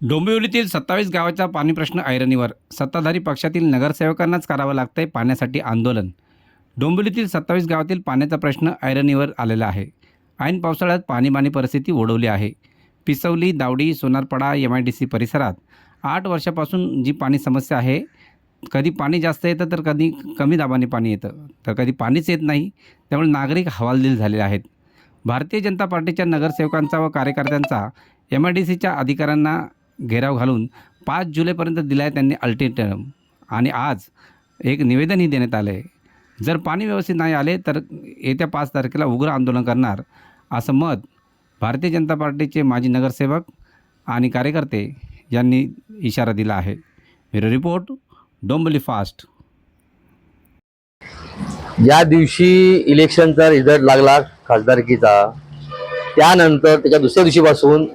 डोंबिवलीतील सत्तावीस गावाचा पाणी प्रश्न ऐरणीवर. सत्ताधारी पक्षातील नगरसेवकांनाच करावं लागतंय पाण्यासाठी आंदोलन. डोंबिवलीतील सत्तावीस गावातील पाण्याचा प्रश्न ऐरणीवर आलेला आहे. ऐन पावसाळ्यात पाणीबाणी परिस्थिती ओढवली आहे. Pisavli Davdi Sonarpada M I D C परिसरात आठ वर्षापासून जी पाणी समस्या आहे कधी पाणी जास्त येतं तर कधी कमी दाबाने पाणी येतं. तर कधी पाणीच येत नाही त्यामुळे नागरिक हवालदिल झालेले आहेत. भारतीय जनता पार्टीच्या नगरसेवकांचा व कार्यकर्त्यांचा एम आय डी सीच्या अधिकाऱ्यांना घेराव घालून पाच जुलैपर्यंत दिला आहे त्यांनी अल्टिमेटम आणि आज एक निवेदनही देण्यात आलं आहे जर पाणी व्यवस्थित नाही आले तर येत्या पाच तारखेला उग्र आंदोलन करणार असं मत भारतीय जनता पार्टीचे माजी नगरसेवक आणि कार्यकर्ते यांनी इशारा दिला आहे. Bureau report Dombivli fast. ज्या दिवशी इलेक्शनचा रिझल्ट लागला खासदारकीचा त्यानंतर त्याच्या दुसऱ्या दिवशीपासून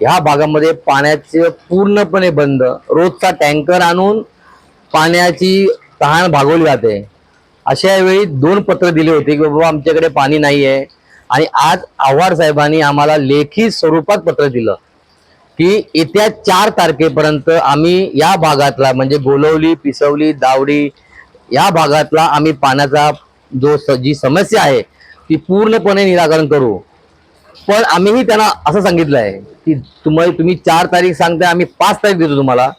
ह्या भागामध्ये पाण्याचे पूर्णपणे बंद. रोजचा टँकर आणून पाण्याची तहान भागवली जाते. अशा वेळी दोन पत्र दिले होते की बाबा आमच्याकडे पाणी नाही आहे आणि आज आव्हाड साहेबांनी आम्हाला लेखी स्वरूपात पत्र दिलं की येत्या चार तारखेपर्यंत आम्ही या भागातला म्हणजे गोलवली पिसवली दावडी या भागातला आम्ही पाण्याचा जो स- जी समस्या आहे ती पूर्णपणे निराकरण करू. पण आम्हीही त्यांना असं सांगितलं आहे की तुम्हाला तुम्ही चार तारीख सांगताय आम्ही पाच तारीख देतो तुम्हाला.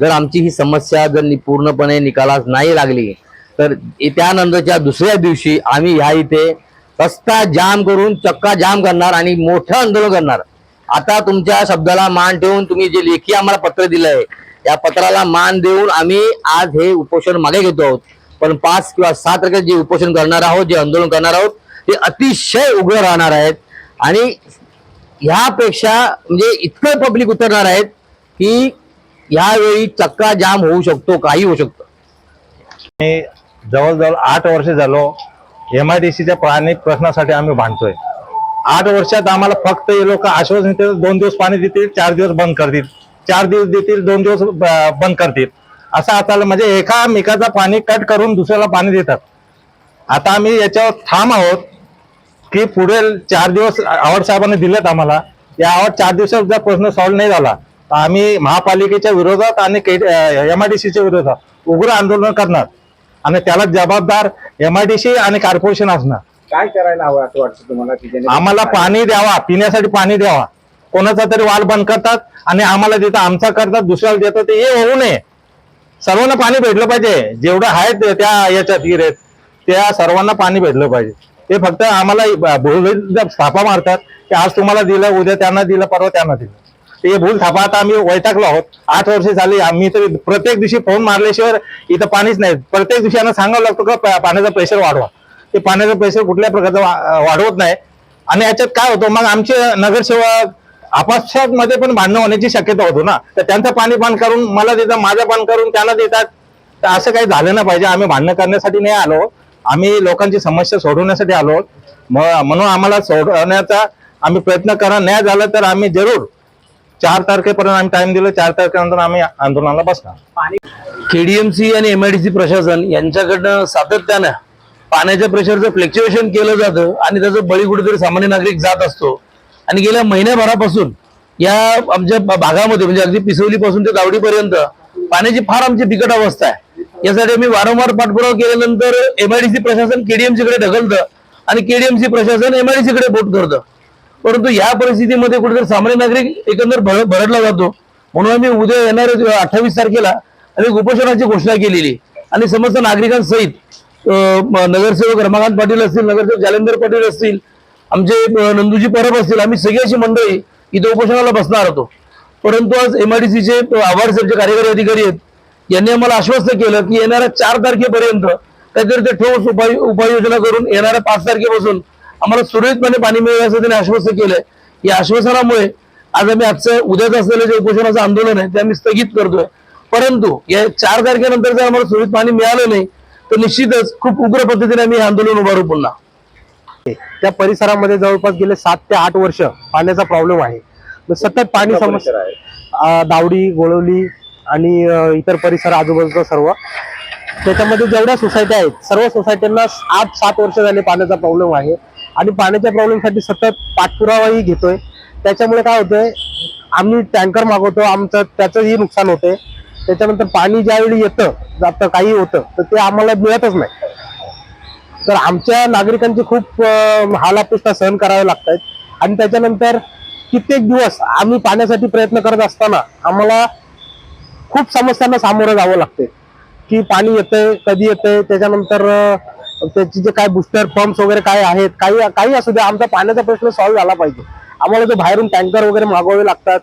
जर आमची ही समस्या जर नि- पूर्णपणे निकालास नाही लागली तर त्यानंतरच्या दुसऱ्या दिवशी आम्ही ह्या इथे रस्ता जाम करून चक्का जाम करणार आणि मोठं आंदोलन करणार. आता तुमच्या शब्दाला मान ठेवून तुम्ही जे लेखी आम्हाला पत्र दिलं आहे या पत्राला मान देऊन आम्ही आज हे उपोषण मागे घेतो आहोत. पण पाच किंवा सात तारखेला जे उपोषण करणार आहोत जे आंदोलन करणार आहोत ते अतिशय उग्र राहणार आहेत. आणि ह्यापेक्षा म्हणजे इतकं पब्लिक उतरणार आहेत की यावेळी चक्का जाम होऊ शकतो काही होऊ शकतो. मी जवळजवळ आठ वर्ष झालो एम आय डी सीच्या पाणी प्रश्नासाठी आम्ही भांडतोय. आठ वर्षात आम्हाला फक्त हे लोक आश्वासन देतील दोन दिवस पाणी देतील चार दिवस बंद करतील. चार दिवस देतील दोन दिवस ब- बंद करतील. असं आता म्हणजे एकामेकाचा पाणी कट करून दुसऱ्याला पाणी देतात. आता आम्ही याच्यावर ठाम आहोत. की पुढे चार दिवस आवड साहेबांनी दिलेत आम्हाला. या आवड चार दिवसात जर प्रश्न सॉल्व्ह नाही झाला. तर आम्ही महापालिकेच्या विरोधात आणि एम आय डी सीच्या विरोधात उग्र आंदोलन करणार. आणि त्याला जबाबदार एम आय डी सी आणि कॉर्पोरेशन असणार. काय करायला हवं असं वाटतं तुम्हाला? आम्हाला पाणी द्यावा पिण्यासाठी पाणी द्यावा. कोणाचा तरी वाल बंद करतात आणि आम्हाला देतात आमचा करतात दुसऱ्याला देतात हे होऊ नये. सर्वांना पाणी भेटलं पाहिजे. जेवढं आहेत त्या याच्यात हिरेत त्या सर्वांना पाणी भेटलं पाहिजे. ते फक्त आम्हाला भूल थापा मारतात की आज तुम्हाला दिलं उद्या त्यांना दिलं परवा त्यांना दिलं. ते भूल थापा आता आम्ही वैतागलो आहोत. आठ वर्ष झाली आम्ही तर प्रत्येक दिवशी फोन मारल्याशिवाय इथं पाणीच नाही. प्रत्येक दिवशी यांना सांगावं लागतो का पाण्याचा प्रेशर वाढवा. ते पाण्याचा प्रेशर कुठल्या प्रकारचा वाढवत नाही. आणि याच्यात काय होतं मग आमचे नगरसेवक आपापसामध्ये पण भांडणं होण्याची शक्यता होतो ना. तर त्यांचं पाणी पान करून मला देतात माझं पान करून त्यांना देतात. तर असं काही झालं ना पाहिजे. आम्ही भांडणं करण्यासाठी नाही आलो. आम्ही लोकांची समस्या सोडवण्यासाठी आलो म्हणून आम्हाला सोडवण्याचा आम्ही प्रयत्न करा. नाही झालं तर आम्ही जरूर चार तारखेपर्यंत आम्ही टाइम दिलं. चार तारखेनंतर आम्ही आंदोलनाला बसणार. केडीएमसी आणि एमआयडीसी प्रशासन यांच्याकडनं सातत्यानं पाण्याच्या प्रेशरचं फ्लेक्च्युएशन केलं जातं आणि त्याचं बळी कुठेतरी सामान्य नागरिक जात असतो. आणि गेल्या महिन्याभरापासून या आमच्या भागामध्ये म्हणजे अगदी पिसवलीपासून ते दावडीपर्यंत पाण्याची फार आमची बिकट अवस्था आहे. यासाठी आम्ही वारंवार पाठपुरावा केल्यानंतर एमआयडीसी प्रशासन केडीएमसी कडे ढकलतं आणि केडीएमसी प्रशासन एमआयडीसी कडे बोट करतं परंतु या परिस्थितीमध्ये कुठेतरी सामान्य नागरिक एकंदर भरडला जातो. म्हणून आम्ही उद्या येणाऱ्या अठ्ठावीस तारखेला आम्ही उपोषणाची घोषणा केलेली आणि समस्त नागरिकांसहित नगरसेवक रमाकांत पाटील असतील नगरसेवक जालेंदर पाटील असतील आमचे नंदूजी परब असतील आम्ही सगळी अशी मंडळी इथं उपोषणाला बसणार होतो परंतु आज एमआयडीसीचे आभार साहेबचे कार्यकारी अधिकारी आहेत. यांनी आम्हाला आश्वस्त केलं की येणाऱ्या चार तारखेपर्यंत काहीतरी ते ठोस उपाय उपाययोजना करून येणाऱ्या पाच तारखेपासून आम्हाला सुरळीतपणे पाणी मिळेल असं त्यांनी आश्वस्त केलंय. या आश्वासनामुळे आज आम्ही आजचं उद्याच असलेलं जे उपोषणाचं आंदोलन आहे ते आम्ही स्थगित करतोय. परंतु या चार तारखेनंतर जर आम्हाला सुरळीत पाणी मिळालं नाही तर निश्चितच खूप उग्र पद्धतीने आम्ही हे आंदोलन उभारू पुन्हा. त्या परिसरामध्ये जवळपास गेले सात ते आठ वर्ष पाण्याचा प्रॉब्लेम आहे. सतत पाणी समस्या दावडी गोळवली आणि इतर परिसर आजूबाजूचा सर्व. त्याच्यामध्ये जेवढ्या सोसायट्या आहेत सर्व सोसायट्यांना आठ सात वर्ष झाले पाण्याचा प्रॉब्लेम आहे. आणि पाण्याच्या प्रॉब्लेमसाठी सतत पाठपुरावाही घेतोय. त्याच्यामुळे काय होतंय आम्ही टँकर मागवतो आमचं त्याचंही नुकसान होते त्याच्यानंतर पाणी ज्यावेळी येतं जातं काही होतं तर ते आम्हाला मिळतच नाही. तर आमच्या नागरिकांची खूप हालापुष्टा सहन करावे लागतात आणि त्याच्यानंतर कित्येक दिवस आम्ही पाण्यासाठी प्रयत्न करत असताना आम्हाला खूप समस्यांना सामोरं जावं लागते. की पाणी येतंय कधी येतंय त्याच्यानंतर त्याचे जे काय बुस्टर पंप्स वगैरे काय आहेत काही काही असू द्या आमचा पाण्याचा प्रश्न सॉल्व्ह झाला पाहिजे. आम्हाला ते बाहेरून टँकर वगैरे मागवावे लागतात.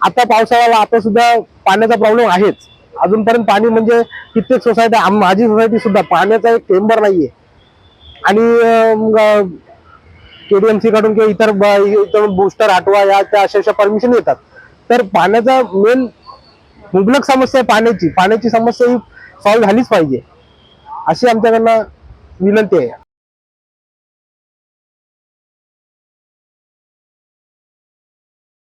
आता पावसाळ्याला आता सुद्धा पाण्याचा प्रॉब्लेम आहेच. अजूनपर्यंत पाणी म्हणजे कित्येक सोसायटी माझी सोसायटी सुद्धा पाण्याचा एक चेंबर नाहीये. आणि केडीएमसी कडून किंवा इतर ब- इतर बुस्टर आटवा या त्या अशा अशा परमिशन येतात. तर पाण्याचा मेन मुबलक समस्या आहे पाण्याची. पाण्याची समस्या ही सॉल्व्ह झालीच पाहिजे. अशी आमच्याकडनं विनंती आहे.